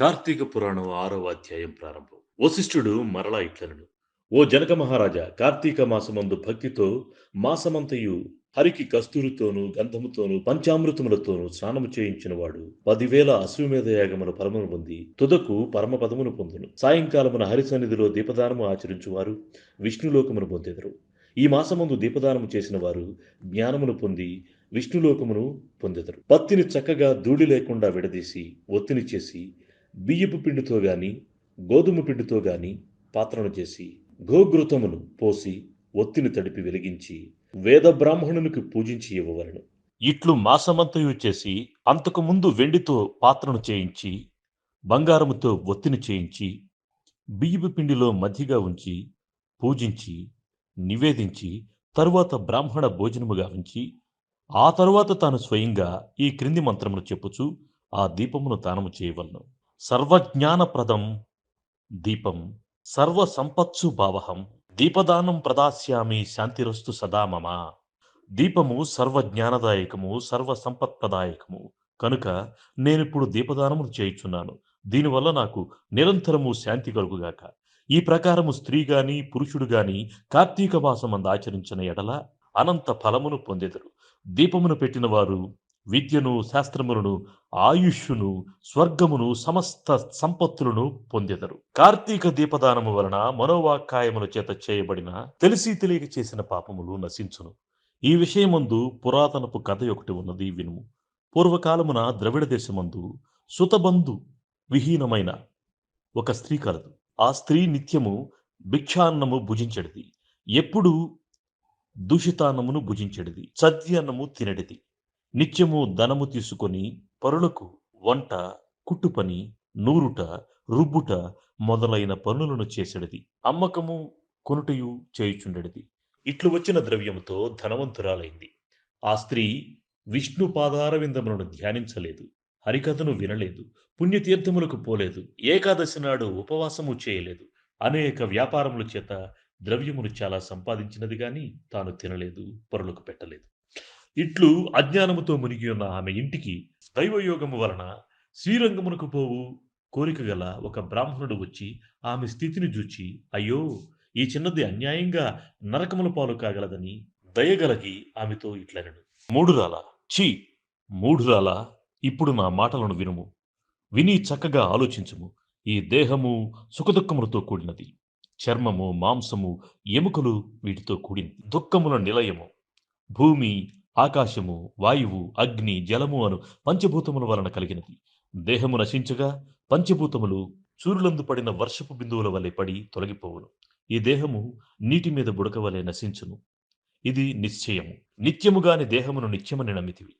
కార్తీక పురాణం ఆరవ అధ్యాయం ప్రారంభం. వశిష్ఠుడు మరలా ఇట్లనను ఓ జనక మహారాజా కార్తీక మాసమందు భక్తితో మాసమంతయు హరికి కస్తూరితోను గంధముతోను పంచామృతములతోనూ స్నానము చేయించినవాడు పదివేల అశ్వమేధ యాగముల పరమును పొంది తుదకు పరమపదమును పొందును. సాయంకాలమున హరి సన్నిధిలో దీపదానము ఆచరించువారు విష్ణులోకమును పొందెదరు. ఈ మాసమందు దీపదానము చేసిన వారు జ్ఞానమును పొంది విష్ణులోకమును పొందెదరు. పత్తిని చక్కగా ధూళి లేకుండా విడదీసి ఒత్తిని చేసి బియ్యపు పిండితో గాని గోధుమ పిండితో గాని పాత్రను చేసి గోఘృతమును పోసి ఒత్తిని తడిపి వెలిగించి వేద బ్రాహ్మణునికి పూజించి ఇవ్వవలను. ఇట్లు మాసమంతయు చేసి అంతకు ముందు వెండితో పాత్రను చేయించి బంగారముతో ఒత్తిని చేయించి బియ్యపు పిండిలో మధ్యగా ఉంచి పూజించి నివేదించి తరువాత బ్రాహ్మణ భోజనముగా ఉంచి ఆ తరువాత తాను స్వయంగా ఈ క్రింది మంత్రమును చెప్పుచు ఆ దీపమును దానము చేయవలను. సర్వజ్ఞానప్రదం దీపం సర్వ సంపత్సు భావహం దీపదానం ప్రదాస్యామి శాంతిరస్తు సదా మమ. దీపము సర్వజ్ఞానదాయకము సర్వసంపత్ప్రదాయకము. కనుక నేనిప్పుడు దీపదానములు చేయుచున్నాను. దీనివల్ల నాకు నిరంతరము శాంతి కలుగుగాక. ఈ ప్రకారము స్త్రీ గాని పురుషుడు గాని కార్తీక మాసమందు ఆచరించిన ఎడల అనంత ఫలమును పొందెదరు. దీపమును పెట్టిన వారు విద్యను శాస్త్రములను ఆయుష్ను స్వర్గమును సమస్త సంపత్తులను పొందెదరు. కార్తీక దీపదానము వలన మనోవాకాయముల చేత చేయబడిన తెలిసి తెలియక చేసిన పాపములు నశించును. ఈ విషయమందు పురాతనపు కథ ఒకటి ఉన్నది వినుము పూర్వకాలమున ద్రవిడ దేశమందు సుతబంధు విహీనమైన ఒక స్త్రీ కలదు. ఆ స్త్రీ నిత్యము భిక్షాన్నము భుజించడిది. ఎప్పుడు దూషితాన్నమును భుజించడిది. సద్యన్నము తినడిది. నిత్యము ధనము తీసుకొని పరులకు వంట కుట్టుపని నూరుట రుబ్బుట మొదలైన పనులను చేసెడిది. అమ్మకము కొనుటయు చేయుచుండెడిది. ఇట్లు వచ్చిన ద్రవ్యముతో ధనవంతురాలైంది. ఆ స్త్రీ విష్ణు పాదారవిందములను ధ్యానించలేదు. హరికథను వినలేదు. పుణ్యతీర్థములకు పోలేదు. ఏకాదశి నాడు ఉపవాసము చేయలేదు. అనేక వ్యాపారముల చేత ద్రవ్యమును చాలా సంపాదించినది గాని తాను తినలేదు పరులకు పెట్టలేదు. ఇట్లు అజ్ఞానముతో మునిగి ఉన్న ఆమె ఇంటికి దైవయోగము వలన శ్రీరంగమునకు పోవు కోరిక గల ఒక బ్రాహ్మణుడు వచ్చి ఆమె స్థితిని చూచి అయ్యో ఈ చిన్నది అన్యాయంగా నరకముల పాలు కాగలదని దయగలగి ఆమెతో ఇట్లనడు మూడురాల ఛీ మూఢురాల ఇప్పుడు నా మాటలను వినుము. విని చక్కగా ఆలోచించుము. ఈ దేహము సుఖదుఖములతో కూడినది. చర్మము మాంసము ఎముకలు వీటితో కూడింది. దుఃఖముల నిలయము. భూమి ఆకాశము వాయువు అగ్ని జలము అను పంచభూతముల వలన కలిగినది. దేహము నశించగా పంచభూతములు సూర్యులందు పడిన వర్షపు బిందువుల వలె పడి తొలగిపోవును. ఈ దేహము నీటి మీద బుడక వలె నశించును. ఇది నిశ్చయము. నిత్యముగాని దేహమును నిత్యమని నమ్మితివి.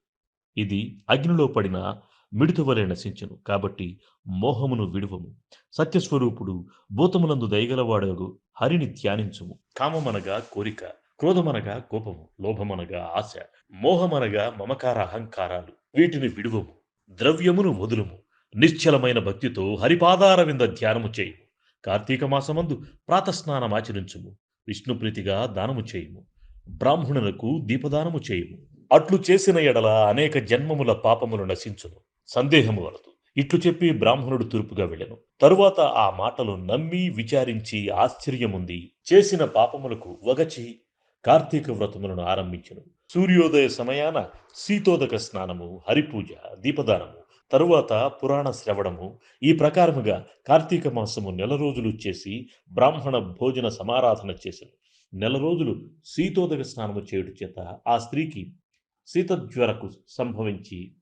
ఇది అగ్నిలో పడిన మిడుత వలె నశించును. కాబట్టి మోహమును విడువము. సత్యస్వరూపుడు భూతములందు దయగలవాడగు హరిని ధ్యానించుము. కామమనగా కోరిక. క్రోధమనగా కోపము లోభమనగా ఆశ మోహమనగా మమకార అహంకారాలు. వీటిని విడువము ద్రవ్యమును వదులుము నిశ్చలమైన భక్తితో హరిపాదారవింద ధ్యానము చేయుము. కార్తీక మాసమందు ప్రాతస్నానం ఆచరించుము విష్ణుప్రీతిగా దానము చేయుము బ్రాహ్మణులకు దీపదానము చేయుము. అట్లు చేసిన ఎడల అనేక జన్మముల పాపములు నశించును సందేహము వలదు. ఇట్లు చెప్పి బ్రాహ్మణుడు తూర్పుగా వెళ్ళెను. తరువాత ఆ మాటలు నమ్మి విచారించి ఆశ్చర్యముంది. చేసిన పాపములకు వగచి కార్తీక వ్రతములను ఆరంభించను. సూర్యోదయ సమయాన శీతోదక స్నానము హరిపూజ దీపదానము తరువాత పురాణ శ్రవణము ఈ ప్రకారముగా కార్తీక మాసము నెల రోజులు చేసి బ్రాహ్మణ భోజన సమారాధన చేసెను. నెల రోజులు శీతోదక స్నానము చేయుట చేత ఆ స్త్రీకి శీతజ్వరకు సంభవించి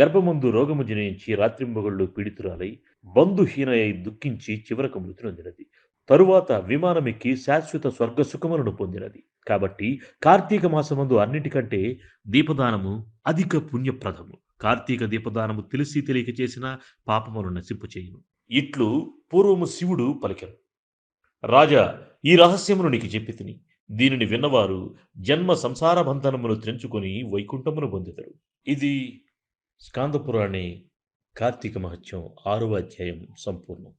గర్భమందు రోగము జనించి రాత్రింబగళ్ళు పీడితురాలై బంధుహీనయై దుఃఖించి చివరకు మృతి నొందినది. తరువాత విమానమెక్కి శాశ్వత స్వర్గ సుఖములను పొందినది. కాబట్టి కార్తీక మాసమందు అన్నిటికంటే దీపదానము అధిక పుణ్యప్రదము. కార్తీక దీపదానము తెలిసి తెలియక చేసిన పాపమును నశింపచేయును. ఇట్లు పూర్వము శివుడు పలికెను. రాజా ఈ రహస్యమును నీకు చెప్పి తిని. దీనిని విన్నవారు జన్మ సంసార బంధనమును త్రెంచుకొని వైకుంఠమును పొందుతారు ఇది స్కాందపురాణి కార్తీక మహత్యం ఆరవ అధ్యాయం సంపూర్ణం.